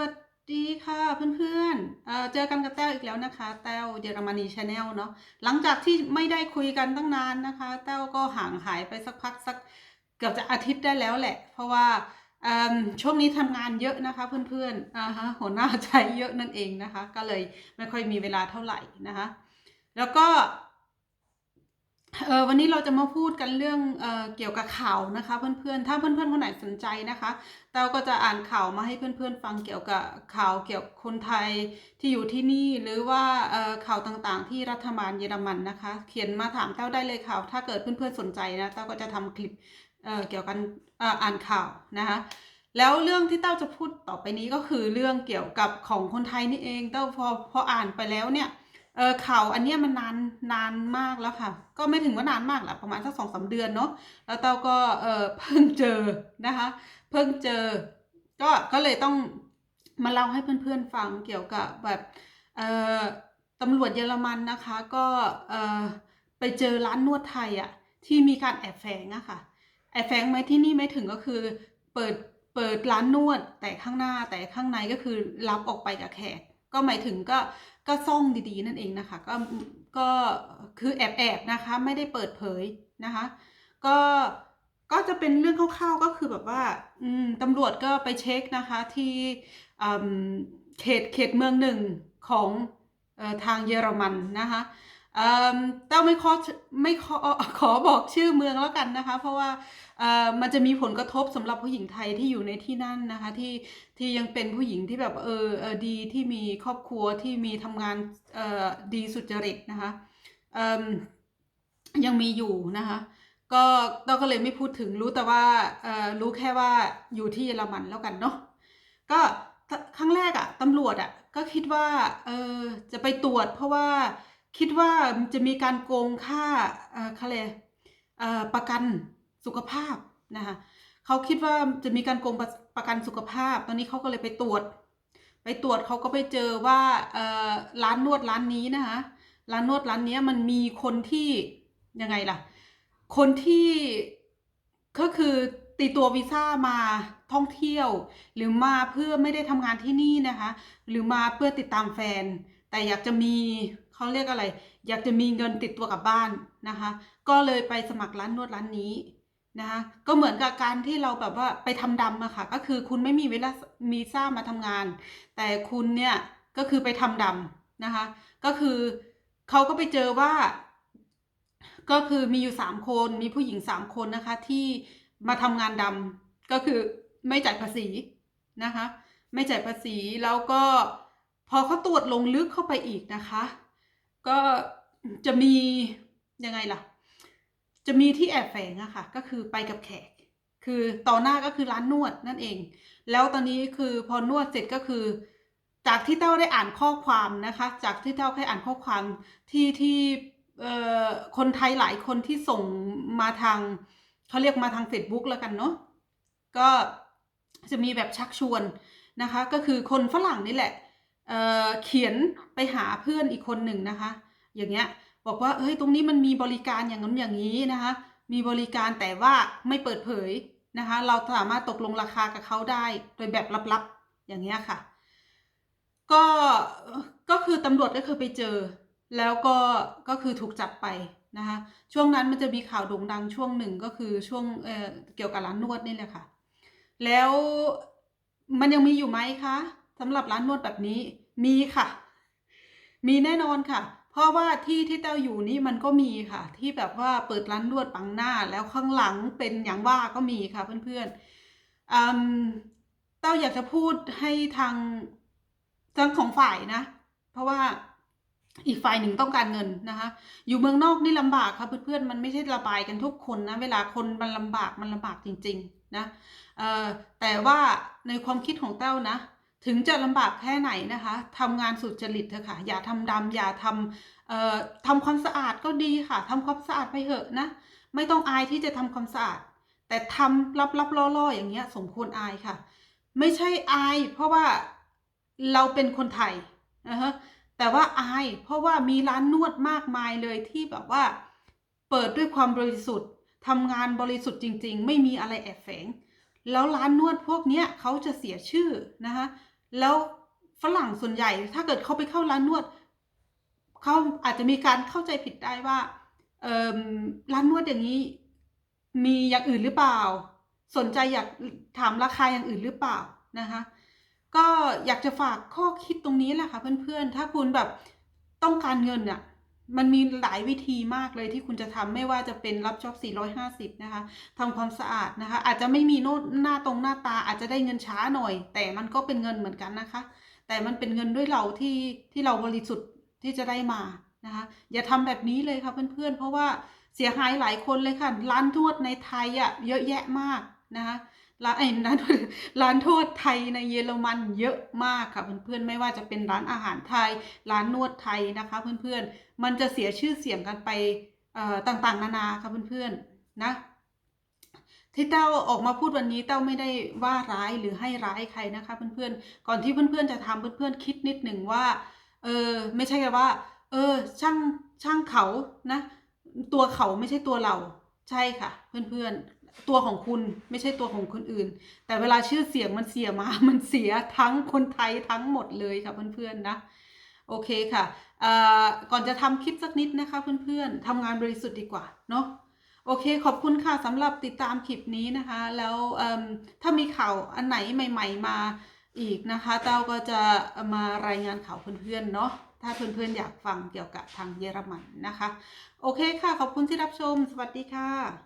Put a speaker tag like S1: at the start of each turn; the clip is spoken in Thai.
S1: วัสดีค่ะเพื่อนๆเอ่อเจอกันกับแต้วอีกแล้วนะคะ แต้วเยอรมนีชาแนลเนาะหลังจากที่ไม่ได้คุยกันตั้งนานนะคะ แต้วก็ห่างหายไปสักพักสักเกือบจะอาทิตย์ได้แล้วแหละ เพราะว่าช่วงนี้ทำงานเยอะนะคะเพื่อนๆอ่าฮะหัวหน้าใช้เยอะนั่นเองนะคะ ก็เลยไม่ค่อยมีเวลาเท่าไหร่นะคะ แล้วก็ เออวันนี้เราจะมาพูดกันเรื่องเออเกี่ยวกับข่าวนะคะ เพื่อนๆ ถ้าเพื่อนๆคนไหนสนใจนะคะเต้าก็จะอ่านข่าวมาให้เพื่อนๆ ฟังเกี่ยวกับข่าวเกี่ยวกับคนไทยที่อยู่ที่นี่หรือว่าเออข่าวต่างๆ ที่รัฐบาลเยอรมันนะคะ เขียนมาถามเต้าได้เลยค่ะถ้าเกิดเพื่อนๆสนใจนะเต้าก็จะทำคลิปเออเกี่ยวกับเอ่ออ่านข่าวนะคะแล้วเรื่องที่เต้าจะพูดต่อไปนี้ก็คือเรื่องเกี่ยวกับของคนไทยนี่เองเต้าพอพออ่านไปแล้วเนี่ย เออข่าวอันเนี้ยมันนานนานมากแล้วค่ะ ก็ไม่ถึงว่านานมากหละประมาณสักสองสาเดือนเนาะแล้วเต้าก็เออเพิ่งเจอนะคะ เพิ่งเจอ ก็ก็เลยต้องมาเล่าให้เพื่อนๆฟังเกี่ยวกับแบบเออตำรวจเยอรมันนะคะ ก็เออไปเจอร้านนวดไทยอะที่มีการแอบแฝงอะค่ะ แอบแฝงไหมที่นี่ไม่ถึงก็คือเปิดเปิดร้านนวดแต่ข้างหน้าแต่ข้างในก็คือรับออกไปกับแขก ก็หมายถึงก็ก็ซ่องดีๆ นั่นเองนะคะก็ก็คือแอบแอบๆนะคะ ไม่ได้เปิดเผยนะคะ ก็ก็จะเป็นเรื่องคร่าวๆก็คือแบบว่าตำรวจก็ไปเช็คนะคะที่เขตเขตเมืองหนึ่งของออทางเยอรมันนะคะ เออต้าไม่ขอไม่ขอขอบอกชื่อเมืองแล้วกันนะคะ เพราะว่าเออมันจะมีผลกระทบสำหรับผู้หญิงไทยที่อยู่ในที่นั่นนะคะที่ที่ยังเป็นผู้หญิงที่แบบเออเออดีที่มีครอบครัวที่มีทำงานเออดีสุจริตนะคะเอ่ยังมีอยู่นะคะก็เราก็เลยไม่พูดถึงรู้แต่ว่าเออรู้แค่ว่าอยู่ที่เยอรมันแล้วกันเนาะก็ครั้งแรกอะตำรวจอะก็คิดว่าเออจะไปตรวจเพราะว่า คิดว่าจะมีการโกงค่าเขาเลยประกันสุขภาพนะคะเขาคิดว่าจะมีการโกงประกันสุขภาพ ตอนนี้เขาก็เลยไปตรวจ ไปตรวจเขาก็ไปเจอว่าร้านนวดร้านนี้นะคะร้านนวดร้านนี้มันมีคนที่ยังไงล่ะ คนที่ก็คือตีตัววีซ่ามาท่องเที่ยว หรือมาเพื่อไม่ได้ทำงานที่นี่นะคะ หรือมาเพื่อติดตามแฟน แต่อยากจะมี เขาเรียกอะไร อยากจะมีเงินติดตัวกลับบ้านนะคะ ก็เลยไปสมัครร้านนวดร้านนี้นะคะก็เหมือนกับการที่เราแบบว่าไปทำดำอะค่ะ ก็คือคุณไม่มีเวลามีซ่ามาทำงาน แต่คุณเนี่ยก็คือไปทำดำนะคะ ก็คือเขาก็ไปเจอว่า ก็คือมีอยู่สามคนมีผู้หญิงสามคนนะคะ ที่มาทำงานดำก็คือไม่จ่ายภาษีนะคะ ไม่จ่ายภาษีแล้วก็พอเขาตรวจลงลึกเข้าไปอีกนะคะ ก็จะมียังไงล่ะ จะมีที่แอบแฝงอะค่ะ ก็คือไปกับแขก คือต่อหน้าก็คือร้านนวดนั่นเอง แล้วตอนนี้คือพอนวดเสร็จก็คือ จากที่เต้าได้อ่านข้อความนะคะ จากที่เต้าเคยอ่านข้อความที่ที่คนไทยหลายคนที่ส่งมาทางเขาเรียกมาทาง Facebook แล้วกันเนาะก็จะมีแบบชักชวนนะคะ ก็คือคนฝรั่งนี่แหละ เเขียนไปหาเพื่อนอีกคนหนึ่งนะคะ อย่างเงี้ยบอกว่าเฮ้ยตรงนี้มันมีบริการอย่างนั้นอย่างนี้นะคะ มีบริการแต่ว่าไม่เปิดเผยนะคะ เราสามารถตกลงราคากับเขาได้โดยแบบลับๆอย่างเงี้ยค่ะ ก็ก็คือตำรวจก็คือไปเจอ แล้วก็ก็คือถูกจับไปนะคะช่วงนั้นมันจะมีข่าวโด่งดังช่วงหนึ่งก็คือช่วงเเกี่ยวกับร้านนวดนี่แหละค่ะ แล้วมันยังมีอยู่ไหมคะ สำหรับร้านนวดแบบนี้มีค่ะ มีแน่นอนค่ะ เพราะว่าที่ที่เต้าอยู่นี่มันก็มีค่ะ ที่แบบว่าเปิดร้านนวดปังหน้าแล้วข้างหลังเป็นอย่างว่าก็มีค่ะเพื่อนๆอืมเต้าอยากจะพูดให้ทางทั้งของฝ่ายนะ เพราะว่าอีกฝ่ายหนึ่งต้องการเงินนะคะ อยู่เมืองนอกนี่ลำบากค่ะเพื่อนๆ มันไม่ใช่ระบายกันทุกคนนะ เวลาคนมันลำบากมันลำบากจริง ๆ นะเอ่อแต่ว่าในความคิดของเต้านะ ถึงจะลำบากแค่ไหนนะคะทำงานสุจริตเถอะค่ะ อย่าทำดำอย่าทำเอ่อทำความสะอาดก็ดีค่ะทำความสะอาดไปเถอะนะ ไม่ต้องอายที่จะทำความสะอาด แต่ทำลับๆล่อๆอย่างเงี้ย สมควรอายค่ะ ไม่ใช่อาย เพราะว่าเราเป็นคนไทยนะฮะแต่ว่าอาย เพราะว่ามีร้านนวดมากมายเลยที่แบบว่า เปิดด้วยความบริสุทธิ์ทำงานบริสุทธิ์จริง ๆ ไม่มีอะไรแอบแฝงแล้วร้านนวดพวกเนี้ยเขาจะเสียชื่อนะคะ แล้วฝรั่งส่วนใหญ่ ถ้าเกิดเขาไปเข้าร้านนวดเขาอาจจะมีการเข้าใจผิดได้ว่าเร้านนวดอย่างนี้มีอย่างอื่นหรือเปล่า สนใจอยากถามราคาอย่างอื่นหรือเปล่านะคะ ก็อยากจะฝากข้อคิดตรงนี้แหละค่ะเพื่อนๆ ถ้าคุณแบบต้องการเงินอะ มันมีหลายวิธีมากเลยที่คุณจะทำไม่ว่าจะเป็นรับจ็อบ450 นะคะทำความสะอาดนะคะ อาจจะไม่มีโน้ตหน้าตรงหน้าตาอาจจะได้เงินช้าหน่อย แต่มันก็เป็นเงินเหมือนกันนะคะ แต่มันเป็นเงินด้วยเราที่ที่เราบริสุทธิ์ที่จะได้มานะคะ อย่าทำแบบนี้เลยค่ะเพื่อนๆ เพราะว่าเสียหายหลายคนเลยค่ะ ร้านนวดในไทยอะเยอะแยะมากนะคะ ร้านไอ้ร้านร้านนวดไทยในเยอรมันเยอะมากค่ะเพื่อนๆไม่ว่าจะเป็นร้านอาหารไทย ร้านนวดไทยนะคะเพื่อนๆมันจะเสียชื่อเสียงกันไปต่างๆนานาค่ะเพื่อนๆนะที่เต้าออกมาพูดวันนี้เต้าไม่ได้ว่าร้ายหรือให้ร้ายใครนะคะเพื่อนๆก่อนที่เพื่อนๆจะทำเพื่อนๆคิดนิดหนึ่งว่าเออไม่ใช่แค่ว่า เออช่างช่างเขานะ ตัวเขาไม่ใช่ตัวเราใช่ค่ะ เพื่อนๆ ตัวของคุณไม่ใช่ตัวของคนอื่น แต่เวลาชื่อเสียงมันเสียมา มันเสียทั้งคนไทยทั้งหมดเลยค่ะเพื่อนๆนะ โอเคค่ะก่อนจะทำคลิปสักนิดนะคะเพื่อนๆทำงานบริสุทธิ์ดีกว่าเนาะโอเค ขอบคุณค่ะสำหรับติดตามคลิปนี้นะคะ แล้วถ้ามีข่าวอันไหนใหม่ ๆ มาอีกนะคะ เต้าก็จะมารายงานข่าวเพื่อนๆเนาะถ้าเพื่อนๆอยากฟังเกี่ยวกับทางเยอรมันนะคะ โอเคค่ะ ขอบคุณที่รับชม สวัสดีค่ะ